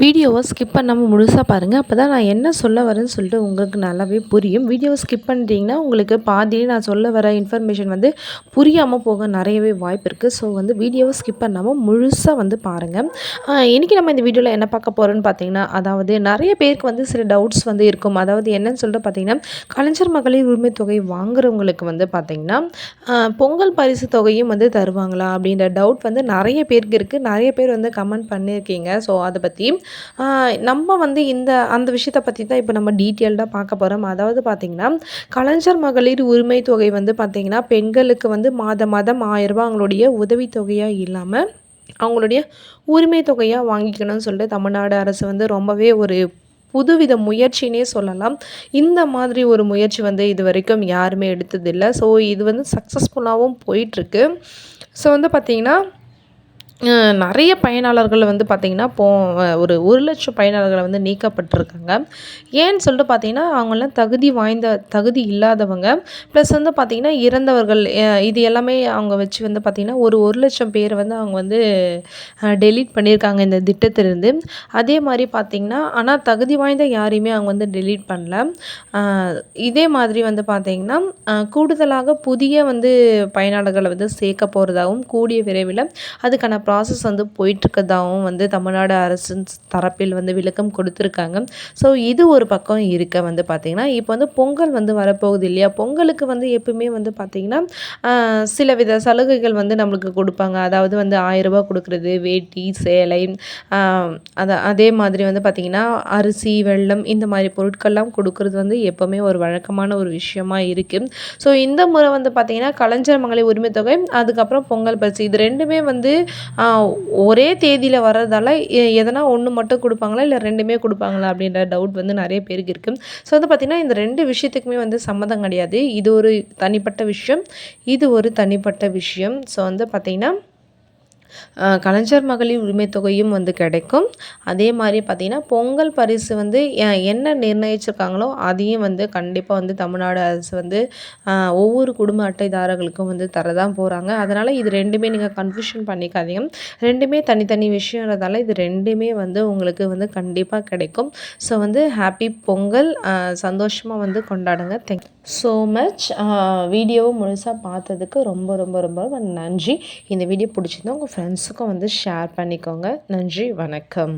வீடியோவை ஸ்கிப் பண்ணாமல் முழுசாக பாருங்கள் அப்போ தான் நான் என்ன சொல்ல வரேன்னு சொல்லிட்டு உங்களுக்கு நல்லாவே புரியும். வீடியோவை ஸ்கிப் பண்ணிட்டீங்கன்னா உங்களுக்கு பாதியிலே நான் சொல்ல வர இன்ஃபர்மேஷன் வந்து புரியாமல் போக நிறையவே வாய்ப்பு இருக்குது ஸோ வந்து வீடியோவை ஸ்கிப் பண்ணாமல் முழுசாக வந்து பாருங்கள் இன்றைக்கி நம்ம இந்த வீடியோவில் என்ன பார்க்க போகிறோன்னு பார்த்தீங்கன்னா அதாவது நிறைய பேருக்கு வந்து சில டவுட்ஸ் வந்து இருக்கும். அதாவது என்னன்னு சொல்லிட்டு பார்த்தீங்கன்னா கலைஞர் மகளிர் உரிமை தொகை வாங்குறவங்களுக்கு வந்து பார்த்திங்கன்னா பொங்கல் பரிசு தொகையும் வந்து தருவாங்களா அப்படின்ற டவுட் வந்து நிறைய பேருக்கு இருக்குது நிறைய பேர் வந்து கமெண்ட் பண்ணியிருக்கீங்க. ஸோ அதை பற்றி நம்ம வந்து இந்த அந்த விஷயத்தை பற்றி தான் இப்போ நம்ம டீட்டெயில்டாக பார்க்க போகிறோம் அதாவது பார்த்திங்கன்னா கலைஞர் மகளிர் உரிமை தொகை வந்து பார்த்திங்கன்னா பெண்களுக்கு வந்து மாத மாதம் ஆயிரரூபா அவங்களுடைய உதவித்தொகையாக இல்லாமல் அவங்களுடைய உரிமை தொகையாக வாங்கிக்கணும்னு சொல்லிட்டு தமிழ்நாடு அரசு வந்து ரொம்பவே ஒரு புதுவித முயற்சினே சொல்லலாம். இந்த மாதிரி ஒரு முயற்சி வந்து இது வரைக்கும் யாருமே எடுத்ததில்லை. ஸோ இது வந்து சக்ஸஸ்ஃபுல்லாகவும் போயிட்டுருக்கு ஸோ வந்து பார்த்திங்கன்னா நிறைய பயனாளர்கள் வந்து பார்த்திங்கன்னா போ ஒரு ஒரு லட்சம் பயனாளர்களை வந்து நீக்கப்பட்டிருக்காங்க. ஏன்னு சொல்லிட்டு பார்த்திங்கன்னா அவங்களாம் தகுதி வாய்ந்த தகுதி இல்லாதவங்க. ப்ளஸ் வந்து பார்த்திங்கன்னா இறந்தவர்கள் இது எல்லாமே அவங்க வச்சு வந்து பார்த்திங்கன்னா ஒரு ஒரு லட்சம் பேர் வந்து அவங்க வந்து டெலீட் பண்ணியிருக்காங்க இந்த திட்டத்திலிருந்து. அதே மாதிரி பார்த்திங்கன்னா ஆனால் தகுதி வாய்ந்த யாரையுமே அவங்க வந்து டெலீட் பண்ணல. இதே மாதிரி வந்து பார்த்திங்கன்னா கூடுதலாக புதிய வந்து பயனாளர்களை வந்து சேர்க்க போகிறதாகவும் கூடிய விரைவில் அதுக்கான ப்ராசஸ் வந்து போயிட்டுருக்கதாகவும் வந்து தமிழ்நாடு அரசின் தரப்பில் வந்து விளக்கம் கொடுத்துருக்காங்க. ஸோ இது ஒரு பக்கம் இருக்க வந்து பார்த்திங்கன்னா இப்போ வந்து பொங்கல் வந்து வரப்போகுது இல்லையா? பொங்கலுக்கு வந்து எப்பவுமே வந்து பார்த்திங்கன்னா சில வித சலுகைகள் வந்து நம்மளுக்கு கொடுப்பாங்க. அதாவது வந்து ஆயிரரூபா கொடுக்குறது வேட்டி சேலை அதை அதே மாதிரி வந்து பார்த்திங்கன்னா அரிசி வெள்ளம் இந்த மாதிரி பொருட்கள்லாம் கொடுக்கறது வந்து எப்போவுமே ஒரு வழக்கமான ஒரு விஷயமா இருக்குது ஸோ இந்த முறை வந்து பார்த்திங்கன்னா கலைஞர் மகளிர் உரிமை தொகை அதுக்கப்புறம் பொங்கல் பரிசு இது ரெண்டுமே வந்து ஒரே தேதியில் வர்றதால எதனா ஒன்று மட்டும் கொடுப்பாங்களா? இல்லை ரெண்டுமே கொடுப்பாங்களா? அப்படின்ற டவுட் வந்து நிறைய பேருக்கு இருக்குது ஸோ வந்து பார்த்திங்கன்னா இந்த ரெண்டு விஷயத்துக்குமே வந்து சம்மந்தம் கிடையாது. இது ஒரு தனிப்பட்ட விஷயம். இது ஒரு தனிப்பட்ட விஷயம். ஸோ வந்து பார்த்திங்கன்னா கலைஞர் மகளிர் உரிமைத் தொகையும் வந்து கிடைக்கும். அதே மாதிரி பார்த்திங்கன்னா பொங்கல் பரிசு வந்து என்ன நிர்ணயிச்சிருக்காங்களோ அதையும் வந்து கண்டிப்பாக வந்து தமிழ்நாடு அரசு வந்து ஒவ்வொரு குடும்ப அட்டைதாரர்களுக்கும் வந்து தரதான் போகிறாங்க அதனால் இது ரெண்டுமே நீங்கள் கன்ஃபியூஷன் பண்ணிக்காதீங்க. ரெண்டுமே தனித்தனி விஷயன்றதால இது ரெண்டுமே வந்து உங்களுக்கு வந்து கண்டிப்பாக கிடைக்கும். ஸோ வந்து ஹாப்பி பொங்கல் சந்தோஷமாக வந்து கொண்டாடுங்க. தேங்க் ஸோ மச் வீடியோவை முழுசாக பார்த்ததுக்கு ரொம்ப ரொம்ப ரொம்ப நன்றி. இந்த வீடியோ பிடிச்சிருந்தா உங்கள் ஃப்ரெண்ட்ஸுக்கும் வந்து ஷேர் பண்ணிக்கோங்க. நன்றி வணக்கம்.